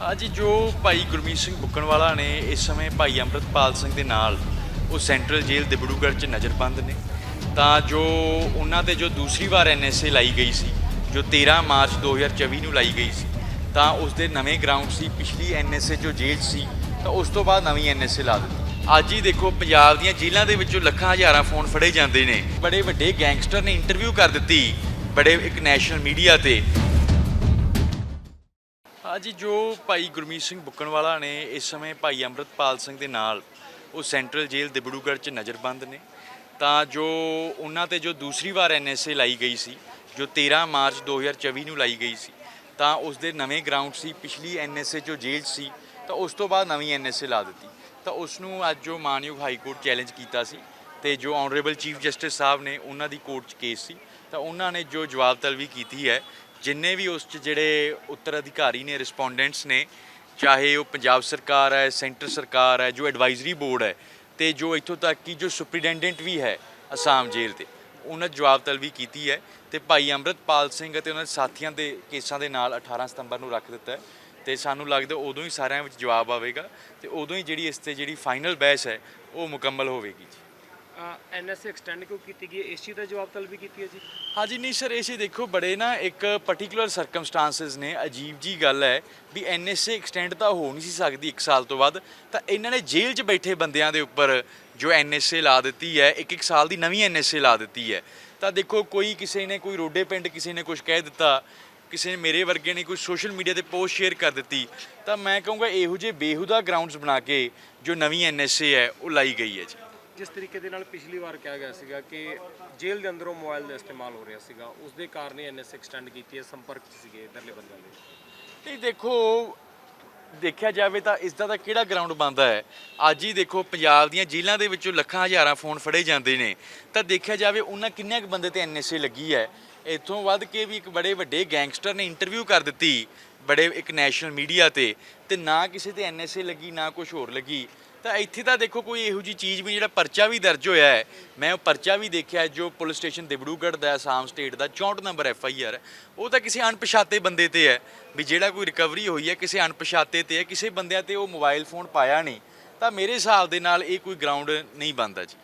ਅੱਜ ਜੋ ਭਾਈ ਗੁਰਮੀਤ ਸਿੰਘ ਬੁੱਕਣਵਾਲਾ ਨੇ ਇਸ ਸਮੇਂ ਭਾਈ ਅੰਮ੍ਰਿਤਪਾਲ ਸਿੰਘ ਦੇ ਨਾਲ ਉਹ ਸੈਂਟਰਲ ਜੇਲ੍ਹ ਦਿਬੜੂਗੜ੍ਹ 'ਚ ਨਜ਼ਰਬੰਦ ਨੇ, ਤਾਂ ਜੋ ਉਹਨਾਂ ਤੇ ਜੋ ਦੂਸਰੀ ਵਾਰ ਐਨਐਸਏ ਲਾਈ ਗਈ ਸੀ, ਜੋ 13 ਮਾਰਚ 2024 ਨੂੰ ਲਾਈ ਗਈ ਸੀ, ਤਾਂ ਉਸ ਦੇ ਨਵੇਂ ਗਰਾਊਂਡ ਸੀ, ਪਿਛਲੀ ਐਨਐਸਏ ਜੋ ਜੇਲ੍ਹ ਸੀ, ਤਾਂ ਉਸ ਤੋਂ ਬਾਅਦ ਨਵੀਂ ਐਨਐਸਏ ਲਾ ਦਿੱਤੀ। ਅੱਜ ਹੀ ਦੇਖੋ ਪੰਜਾਬ ਦੀਆਂ ਜੇਲ੍ਹਾਂ ਦੇ ਵਿੱਚੋਂ ਲੱਖਾਂ ਹਜ਼ਾਰਾਂ ਫੋਨ ਫੜੇ ਜਾਂਦੇ ਨੇ। ਬੜੇ ਵੱਡੇ ਗੈਂਗਸਟਰ ਨੇ ਇੰਟਰਵਿਊ ਕਰ ਦਿੱਤੀ, ਬੜੇ ਇੱਕ ਨੈਸ਼ਨਲ ਮੀਡੀਆ ਤੇ। ਅੱਜ ਜੋ ਭਾਈ ਗੁਰਮੀਤ ਸਿੰਘ ਬੁੱਕਣਵਾਲਾ ਨੇ ਇਸ ਸਮੇਂ ਭਾਈ ਅੰਮ੍ਰਿਤਪਾਲ ਸਿੰਘ ਦੇ ਨਾਲ ਉਹ ਸੈਂਟਰਲ ਜੇਲ੍ਹ ਦਿਬੜੂਗੜ੍ਹ 'ਚ ਨਜ਼ਰਬੰਦ ਨੇ, ਤਾਂ ਜੋ ਉਹਨਾਂ ਤੇ ਜੋ ਦੂਸਰੀ ਵਾਰ ਐਨਐਸਏ ਲਾਈ ਗਈ ਸੀ, ਜੋ 13 ਮਾਰਚ 2024 ਨੂੰ ਲਾਈ ਗਈ ਸੀ, ਤਾਂ ਉਸ ਦੇ ਨਵੇਂ ਗਰਾਊਂਡ ਸੀ, ਪਿਛਲੀ ਐਨਐਸਏ ਜੋ ਜੇਲ੍ਹ ਸੀ, ਤਾਂ ਉਸ ਤੋਂ ਬਾਅਦ ਨਵੀਂ ਐਨਐਸਏ ਲਾ ਦਿੱਤੀ। ਤਾਂ ਉਸ ਨੂੰ ਅੱਜ ਜੋ ਮਾਨਯੋਗ ਹਾਈ ਕੋਰਟ ਚੈਲੰਜ ਕੀਤਾ ਸੀ ਤੇ ਜੋ ਆਨਰੇਬਲ ਚੀਫ ਜਸਟਿਸ ਸਾਹਿਬ ਨੇ ਉਹਨਾਂ ਦੀ ਕੋਰਟ 'ਚ ਕੇਸ ਸੀ, ਤਾਂ ਉਹਨਾਂ ਨੇ ਜੋ ਜਵਾਬ ਤਲਬੀ ਕੀਤੀ ਹੈ ਜਿੰਨੇ ਵੀ ਉਸ 'ਚ ਜਿਹੜੇ ਉੱਤਰ ਅਧਿਕਾਰੀ ਨੇ ਰਿਸਪੋਂਡੈਂਟਸ ਨੇ, ਚਾਹੇ ਉਹ ਪੰਜਾਬ ਸਰਕਾਰ ਹੈ, ਸੈਂਟਰ ਸਰਕਾਰ ਹੈ, ਜੋ ਐਡਵਾਈਜ਼ਰੀ ਬੋਰਡ ਹੈ ਤੇ ਜੋ ਇੱਥੋਂ ਤੱਕ ਕਿ ਜੋ ਸੁਪਰੀਡੈਂਡੈਂਟ ਵੀ ਹੈ ਅਸਾਮ ਜੇਲ੍ਹ ਤੇ, ਉਹਨਾਂ ਜਵਾਬ ਤਲਬੀ ਕੀਤੀ ਹੈ ਤੇ ਭਾਈ ਅੰਮ੍ਰਿਤਪਾਲ ਸਿੰਘ ਅਤੇ ਉਹਨਾਂ ਦੇ ਸਾਥੀਆਂ ਦੇ ਕੇਸਾਂ ਦੇ ਨਾਲ 18 ਸਤੰਬਰ ਨੂੰ ਰੱਖ ਦਿੱਤਾ ਹੈ ਤੇ ਸਾਨੂੰ ਲੱਗਦਾ ਉਦੋਂ ਹੀ ਸਾਰਿਆਂ ਵਿੱਚ ਜਵਾਬ ਆਵੇਗਾ ਤੇ ਉਦੋਂ ਹੀ ਜਿਹੜੀ ਇਸ ਤੇ ਜਿਹੜੀ ਫਾਈਨਲ ਬਹਿਸ ਹੈ ਉਹ ਮੁਕੰਮਲ ਹੋਵੇਗੀ ਜੀ। ਐਨਐਸਏ ਐਕਸਟੈਂਡ ਕਿਉਂ ਕੀਤੀ ਗਈ ਹੈ? ਇਸ ਦਾ ਜਵਾਬ ਤਲਬ ਵੀ ਕੀਤੀ ਹੈ ਜੀ। ਹਾਂਜੀ ਨਹੀਂ ਸਰ ਇਹ ਦੇਖੋ, ਬੜੇ ਨਾ ਇੱਕ ਪਾਰਟਿਕੂਲਰ ਸਰਕਮਸਟੈਂਸਸ ਨੇ, ਅਜੀਬ ਜੀ ਗੱਲ ਹੈ ਵੀ ਐਨਐਸਏ ਐਕਸਟੈਂਡ ਤਾਂ ਹੋ ਨਹੀਂ ਸੀ ਸਕਦੀ 1 ਸਾਲ ਤੋਂ ਬਾਅਦ ਤਾਂ ਇਹਨਾਂ ਨੇ ਜੇਲ੍ਹ 'ਚ ਬੈਠੇ ਬੰਦਿਆਂ ਦੇ ਉੱਪਰ ਜੋ ਐਨਐਸਏ ਲਾ ਦਿੱਤੀ ਹੈ, ਇੱਕ ਇੱਕ ਸਾਲ ਦੀ ਨਵੀਂ ਐਨਐਸਏ ਲਾ ਦਿੱਤੀ ਹੈ। ਤਾਂ ਦੇਖੋ, ਕੋਈ ਕਿਸੇ ਨੇ ਕੋਈ ਰੋਡੇ ਪਿੰਡ ਕਿਸੇ ਨੇ ਕੁਝ ਕਹਿ ਦਿੱਤਾ, ਕਿਸੇ ਨੇ ਮੇਰੇ ਵਰਗੇ ਨੇ ਕੋਈ ਸੋਸ਼ਲ ਮੀਡੀਆ ਤੇ ਪੋਸਟ ਸ਼ੇਅਰ ਕਰ ਦਿੱਤੀ, ਤਾਂ ਮੈਂ ਕਹੂੰਗਾ ਇਹੋ ਜਿਹੇ ਬੇਹੂਦਾ ਗਰਾਊਂਡਸ ਬਣਾ ਕੇ ਜੋ ਨਵੀਂ ਐਨਐਸਏ ਹੈ, ਉਹ ਲਾਈ ਗਈ ਹੈ ਜੀ। ਜਿਸ ਤਰੀਕੇ ਦੇ ਨਾਲ ਪਿਛਲੀ ਵਾਰ ਕਿਹਾ ਗਿਆ ਸੀਗਾ ਕਿ ਜੇਲ੍ਹ ਦੇ ਅੰਦਰੋਂ ਮੋਬਾਈਲ ਦਾ ਇਸਤੇਮਾਲ ਹੋ ਰਿਹਾ ਸੀਗਾ, ਉਸ ਦੇ ਕਾਰਨ ਹੀ ਐਨਐਸਏ ਐਕਸਟੈਂਡ ਕੀਤੀ ਹੈ, ਸੰਪਰਕ 'ਚ ਸੀਗੇ ਇਧਰਲੇ ਬੰਦਿਆਂ ਦੇ। ਇਹ ਦੇਖੋ, ਦੇਖਿਆ ਜਾਵੇ ਤਾਂ ਇਸ ਦਾ ਤਾਂ ਕਿਹੜਾ ਗਰਾਊਂਡ ਬੰਦਾ ਹੈ? ਅੱਜ ਹੀ ਦੇਖੋ, ਪੰਜਾਬ ਦੀਆਂ ਜੇਲ੍ਹਾਂ ਦੇ ਵਿੱਚੋਂ ਲੱਖਾਂ ਹਜ਼ਾਰਾਂ ਫੋਨ ਫੜੇ ਜਾਂਦੇ ਨੇ। ਤਾਂ ਦੇਖਿਆ ਜਾਵੇ, ਉਹਨਾਂ ਕਿੰਨੇ ਕੁ ਬੰਦੇ ਤੇ ਐਨਐਸਏ ਲੱਗੀ ਹੈ? ਇੱਥੋਂ ਵੱਧ ਕੇ ਵੀ ਇੱਕ ਬੜੇ ਵੱਡੇ ਗੈਂਗਸਟਰ ਨੇ ਇੰਟਰਵਿਊ ਕਰ ਦਿੱਤੀ। ਬੜੇ ਇੱਕ ਨੈਸ਼ਨਲ ਮੀਡੀਆ ਤੇ ਤੇ ਨਾ ਕਿਸੇ ਤੇ ਐਨਐਸਏ ਲੱਗੀ, ਨਾ ਕੁਝ ਹੋਰ ਲੱਗੀ। ਤਾਂ ਇੱਥੇ ਤਾਂ ਦੇਖੋ ਕੋਈ ਇਹੋ ਜੀ ਚੀਜ਼ ਵੀ, ਜਿਹੜਾ ਪਰਚਾ ਵੀ ਦਰਜ ਹੋਇਆ ਹੈ, ਮੈਂ ਉਹ ਪਰਚਾ ਵੀ ਦੇਖਿਆ ਜੋ ਪੁਲਿਸ ਸਟੇਸ਼ਨ ਦਿਬੜੂਗੜ੍ਹ ਦਾ ਆਸਾਮ ਸਟੇਟ ਦਾ 64 ਨੰਬਰ ਐਫ ਆਈ ਆਰ ਉਹ ਤਾਂ ਕਿਸੇ ਅਣਪਛਾਤੇ ਬੰਦੇ ਤੇ ਹੈ, ਵੀ ਜਿਹੜਾ ਕੋਈ ਰਿਕਵਰੀ ਹੋਈ ਹੈ, ਕਿਸੇ ਅਣਪਛਾਤੇ ਤੇ ਹੈ, ਕਿਸੇ ਬੰਦਿਆਂ ਤੇ ਉਹ ਮੋਬਾਈਲ ਫੋਨ ਪਾਇਆ ਨਹੀਂ। ਤਾਂ ਮੇਰੇ ਹਿਸਾਬ ਦੇ ਨਾਲ ਇਹ ਕੋਈ ਗਰਾਊਂਡ ਨਹੀਂ ਬਣਦਾ ਜੀ।